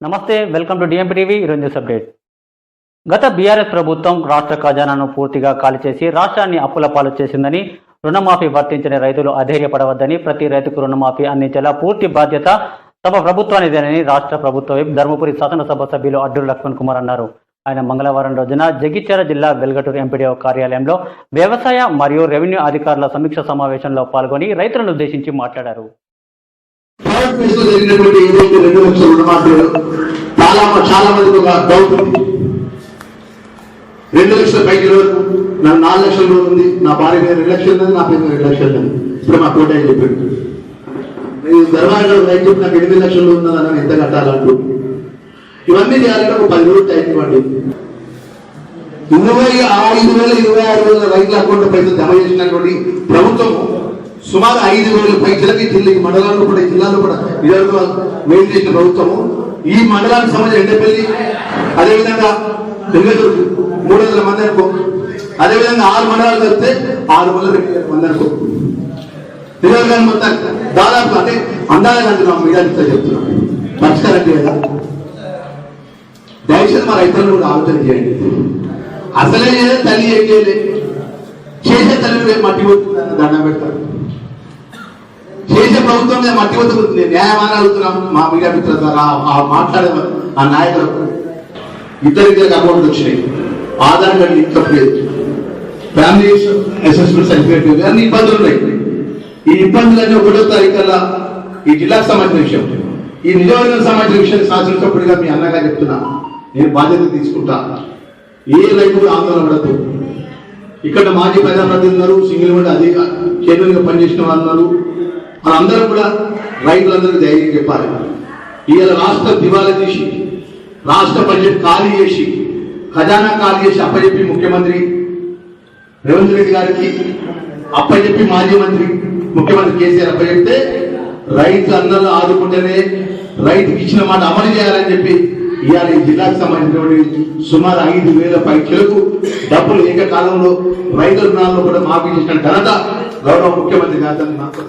నమస్తే welcome to DMP TV ఈరోజు news update గత బీఆర్ఎస్ ప్రభుత్వం రాష్ట్ర ఖజానాను పూర్తిగా ఖాళీ చేసి రాష్ట్రాన్ని అప్పుల పాలు చేసిందని రుణమాఫీ వర్తించని రైతులు అధైర్యపడవద్దని ప్రతి రైతుకు రుణమాఫీ అందించేలా పూర్తి బాధ్యత తమ ప్రభుత్వానిదేనని రాష్ట్ర ప్రభుత్వ విప్ ధర్మపురి శాసనసభ సభ్యులు అడ్డూరు లక్ష్మణ్ కుమార్ అన్నారు. ఆయన మంగళవారం రోజున జగిత్యాల జిల్లా వెల్గటూరు ఎంపీడీఓ కార్యాలయంలో వ్యవసాయ మరియు రెవెన్యూ అధికారుల సమీక్ష సమావేశంలో పాల్గొని రైతులను ఉద్దేశించి మాట్లాడారు. ప్రైవేట్ ప్లేస్లో జరిగినటువంటి ఏదైతే రెండు లక్షల రుణమాఫీలు చాలా చాలా మందికి ఒక డౌట్ ఉంది. రెండు లక్షల పైకి వరకు నాకు నాలుగు లక్షల లోన్ ఉంది నా భార్య మీద రెండు లక్షలు ఉంది నా పేరు రెండు లక్షలు ఉంది ఇప్పుడు మా కోట అని చెప్పాడు? నేను ధర్మారెడ్డి రైతు చెప్పి నాకు ఎనిమిది లక్షలు లోన్ ఉందని నేను ఎంత కట్టాలంటూ ఇవన్నీ చేయాలంటే ఒక పది రోజులు టైం ఇవ్వండి. ఇరవై ఐదు వేల ఇరవై ఆరు వేల రైతుల అకౌంట్ పైసలు జమ చేసినటువంటి ప్రభుత్వం సుమారు ఐదు వేల పైసలకి జిల్లా మండలాల్లో కూడా జిల్లాలో కూడా ఇరవై మెయిన్ చేసిన ప్రభుత్వము. ఈ మండలానికి సంబంధించిన ఎండపల్లి అదేవిధంగా వెంగళూరు మూడు వందల మంది అనుకో అదేవిధంగా ఆరు మండలాలు కలిపితే ఆరు వందల మంది అనుకో నియోజకవర్గం మొత్తం దాదాపు అంటే అందాలని అంటున్నాం మీడియా చెప్తున్నాం పరిష్కారం లేదా దయచేసి మా రైతులను కూడా ఆలోచన చేయండి. అసలే తల్లి ఏం చేయలేదు చేసే తల్లి మట్టి పోతుందని దండం పెడతారు. చేసే ప్రభుత్వం మీద మట్టి వదులుతుంది న్యాయమాన అడుగుతున్నాం మా మీడియా మిత్రుల ద్వారా ఆ- ఆ మాట్లాడే ఆ నాయకులకు ఇద్దరికి అకౌంట్ వచ్చినాయి. ఆధార్ కార్డు లింక్ లేదు. ఫ్యామిలీ అసెస్మెంట్ సర్టిఫికేట్ లేదు. అన్ని ఇబ్బందులు ఉన్నాయి. ఈ ఇబ్బందులన్నీ ఒకటో తారీఖు కల్లా ఈ జిల్లాకు సంబంధించిన విషయం. ఈ నియోజకవర్గం సంబంధించిన విషయం శాసనసభ్యుడిగా మీ అన్నగా చెప్తున్నా. నేను బాధ్యత తీసుకుంటా. ఏ రైతు కూడా ఆందోళన పడద్దు. ఇక్కడ మాజీ ప్రధానమంత్రి ఉన్నారు సింగిల్ విండో అదే చైర్మన్గా పనిచేసిన వాళ్ళు ఉన్నారు. మనందరం కూడా రైతులందరూ ధైర్యం చెప్పాలి. ఇవాళ రాష్ట్ర దివాలా తీసి రాష్ట్ర బడ్జెట్ ఖాళీ చేసి ఖజానా ఖాళీ చేసి అప్పచెప్పి ముఖ్యమంత్రి రేవంత్ రెడ్డి గారికి అప్పచెప్పి మాజీ మంత్రి ముఖ్యమంత్రి కేసీఆర్ అప్పచెప్తే రైతు అందరూ ఆదుకుంటేనే రైతుకి ఇచ్చిన మాట అమలు చేయాలని చెప్పి ఇవాళ ఈ జిల్లాకు సంబంధించినటువంటి సుమారు ఐదు వేల పైచలకు డబ్బులు ఏకకాలంలో రైతుల రుణాల్లో కూడా మాఫీ చేసిన ఘనత గౌరవ ముఖ్యమంత్రి గారు నాకు